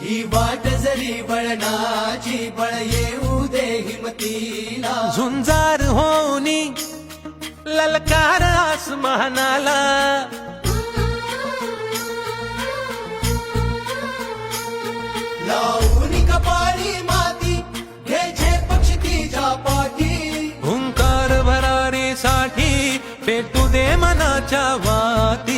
ही वाट जरी वळणाची बळ येऊ दे हिमतीला झुंजार होनी ललकार आसमानाला लावून कपाळी माती घ्यायचे पक्षी तिच्या पाठी हुंकार भरारीसाठी पेटू दे मनाच्या वाती